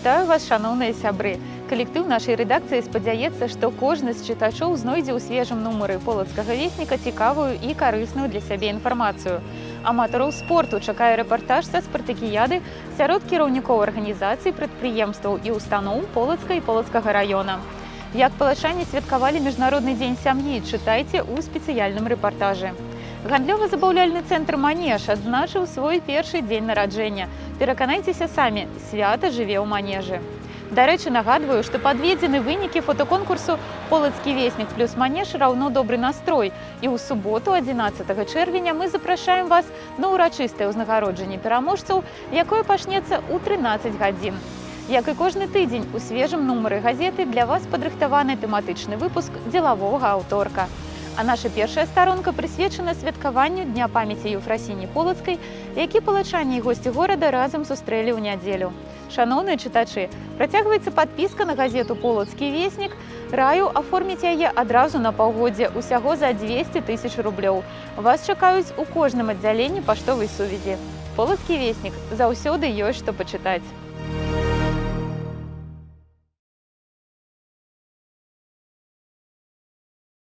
Вітаю вас, шаноўныя сябры. Калектыў нашай рэдакцыі спадзяецца, што кожны з чытачоў знойдзе ў свежым нумары полацкага весніка цікавую і карысную для сябе інфармацыю. Аматараў спорту чакае рэпартаж са спартакіяды сярод кіраўнікоў арганізацый, прадпрыемстваў і устаноў полацка і полацкага раёна. Як палачане святкавалі міжнародны дзень сям'і, чытайце ў спецыяльным рэпартажы. Гандлёва-забаўляльны цэнтр манеж адзначыў свой першы дзень нараджэння. Пераканайцеся самі, свята жыве ў манежы. Дарэчы, нагадваю, што падведзены вынікі фотоконкурсу полацкі веснік плюс манеж раўно добры настрой. І ў суботу 11 чэрвеня мы запрашаем вас на ўрачыстае ўзнагароджанне пераможцаў, якое пачнецца ў 13 гадзін. Як і кожны тыдзень у свежым нумары газеты для вас падрыхтаваны тэматычны выпуск дзелавога аўторка. А наша першая старонка прысвечана святкаванню дня памяці Еўфрасіні полацкай, які палачанне і госці горада разам сустрэлі ў нядзелю. Шаноўныя чытачы, працягваецца падпіска на газету полацкі веснік. Раю аформіць яе адразу на паўгоддзе усяго за 200 тысяч рублёў. Вас чакаюць у кожным аддзяленні паштовай сувязі. Полацкі веснік заўсёды ёсць што пачытаць.